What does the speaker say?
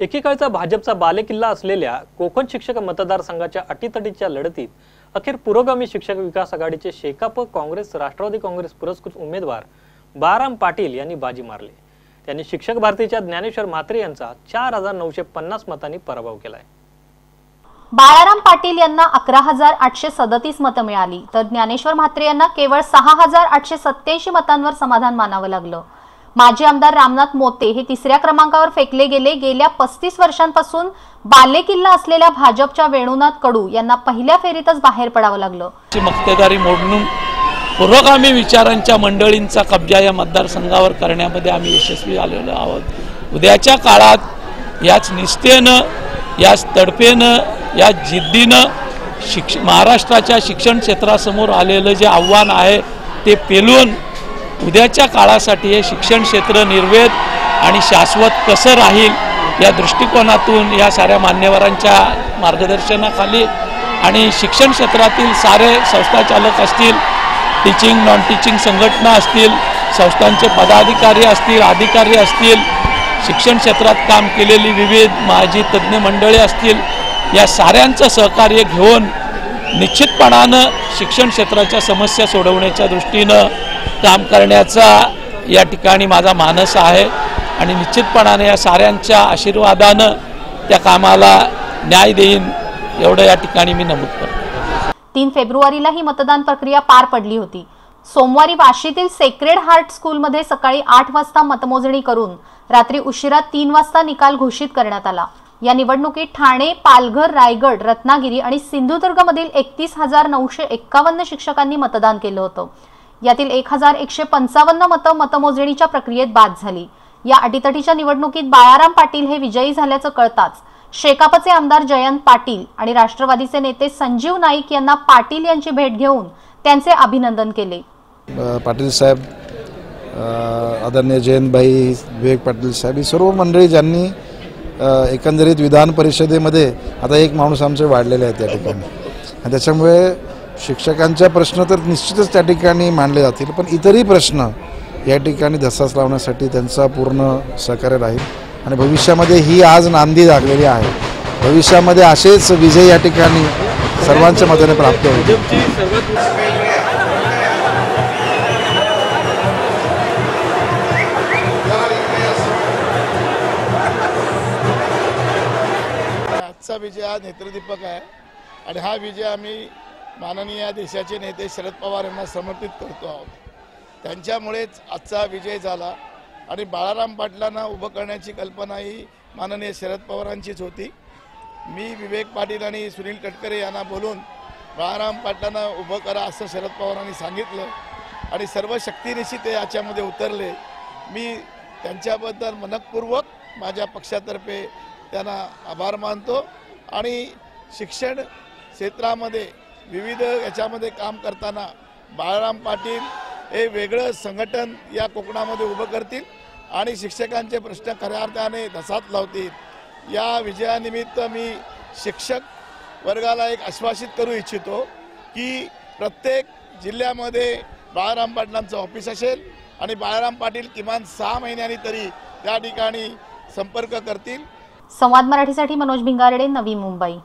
एकेकाळचा भाजपचा बालेकिल्ला असलेल्या कोकण शिक्षक मतदारसंघाच्या अटीतटीच्या लढतीत अखेर पुरोगामी शिक्षक विकास आघाडीचे शेकाप काँग्रेस राष्ट्रवादी काँग्रेस पुरस्कृत उमेदवार बाराम पाटील यांनी बाजी मारली. त्यांनी शिक्षक भारतीच्या ज्ञानेश्वर म्हात्रे यांचा चार हजार नऊशे पन्नास मतांनी पराभव केलाय. बाळाराम पाटील यांना अकरा हजार आठशे सदतीस मतं मिळाली तर ज्ञानेश्वर म्हात्रे यांना केवळ सहा हजार आठशे सत्याऐंशी मतांवर समाधान मानावं लागलं. माजी आमदार रामनाथ मोते हे तिसऱ्या क्रमांकावर फेकले गेले. गेल्या पस्तीस वर्षांपासून बालेकिल्ला असलेल्या भाजपच्या वेणुनाथ कडू यांना पहिल्या फेरीतच बाहेर पडावं लागलं. मक्तेदारी मोडणून पुरोगामी विचारांच्या मंडळींचा कब्जा या मतदारसंघावर करण्यामध्ये आम्ही यशस्वी झालेलो आहोत. उद्याच्या काळात याच निष्ठेनं याच तडफेनं या जिद्दीनं शिक्ष महाराष्ट्राच्या शिक्षण क्षेत्रासमोर आलेलं जे आव्हान आहे ते पेलून उद्याच्या काळासाठी हे शिक्षण क्षेत्र निर्वेद आणि शाश्वत कसं राहील या दृष्टिकोनातून या साऱ्या मान्यवरांच्या मार्गदर्शनाखाली आणि शिक्षण क्षेत्रातील सारे संस्थाचालक असतील टीचिंग नॉन टीचिंग संघटना असतील संस्थांचे पदाधिकारी असतील अधिकारी असतील शिक्षण क्षेत्रात काम केलेली विविध माजी तज्ज्ञ मंडळी असतील या साऱ्यांचं सहकार्य घेऊन निश्चितपणानं शिक्षण क्षेत्राच्या समस्या सोडवण्याच्या दृष्टीनं काम करण्याचा या ठिकाणी माझा मानस आहे. आणि निश्चितपणाने या साऱ्यांच्या आशीर्वादानं त्या कामाला न्याय देईन एवढं या ठिकाणी मी नमूद करतो. तीन फेब्रुवारीला ही मतदान प्रक्रिया पार पडली होती. सोमवारी वाशीतील सेक्रेड हार्ट स्कूलमध्ये सकाळी आठ वाजता मतमोजणी करून रात्री उशिरा तीन वाजता निकाल घोषित करण्यात आला. या निवडणुकीत ठाणे पालघर रायगड रत्नागिरी आणि सिंधुदुर्गमधील एकतीस हजार नऊशे एक्कावन्न शिक्षकांनी मतदान केलं होतं. यातील एक हजार एकशे पंचावन्न मतं मतमोजणीच्या प्रक्रियेत बाद झाली. या अटीतटीच्या निवडणुकीत बाळाराम पाटील हे विजयी झाल्याचं कळताच शेकापचे आमदार जयंत पाटील आणि राष्ट्रवादीचे नेते संजीव नाईक यांना पाटील यांची भेट घेऊन त्यांचे अभिनंदन केले. पाटील साहेब आदरणीय जयंतभाई विवेक पाटील साहेब ही सर्व मंडळी ज्यांनी एकंदरीत विधान परिषदेमध्ये आता एक माणूस आमचे वाढलेले आहेत त्या ठिकाणी. त्याच्यामुळे शिक्षकांच्या प्रश्न तर निश्चितच त्या ठिकाणी मांडले जातील पण इतरही प्रश्न या ठिकाणी धसास लावण्यासाठी त्यांचा पूर्ण सहकार्य राहील. आणि भविष्यामध्ये ही आज नांदी लागलेली आहे. भविष्यामध्ये असेच विजय या ठिकाणी सर्वांच्या मताने प्राप्त होईल. आजचा विजय हा नेत्रदीपक आहे. आणि हा विजय आम्ही माननीय देशाचे नेते शरद पवार यांना समर्पित करतो आहोत. त्यांच्यामुळेच आजचा विजय झाला आणि बाळाराम पाटलांना उभं करण्याची कल्पना ही माननीय शरद पवारांचीच होती. मी विवेक पाटील आणि सुनील तटकरे यांना बोलून बाळाराम पाटलांना उभं करा असं शरद पवारांनी सांगितलं आणि सर्व शक्तीनिशी ते याच्यामध्ये उतरले. मी त्यांच्याबद्दल मनपूर्वक माझ्या पक्षातर्फे त्यांना आभार मानतो आणि शिक्षण क्षेत्रामध्ये विविध याच्यामध्ये काम करताना बाळाराम पाटील हे वेगळं संघटन या कोकणामध्ये उभं करतील आणि शिक्षकांचे प्रश्न खऱ्या अर्थाने धसात लावतील. या विजयानिमित्त मी शिक्षक वर्गाला एक आश्वासित करू इच्छितो की प्रत्येक जिल्ह्यामध्ये बाळाराम पाटलांचं ऑफिस असेल आणि बाळाराम पाटील किमान सहा महिन्यांनी तरी त्या ठिकाणी संपर्क करतील. संवाद मराठीसाठी मनोज भिंगारडे नवी मुंबई.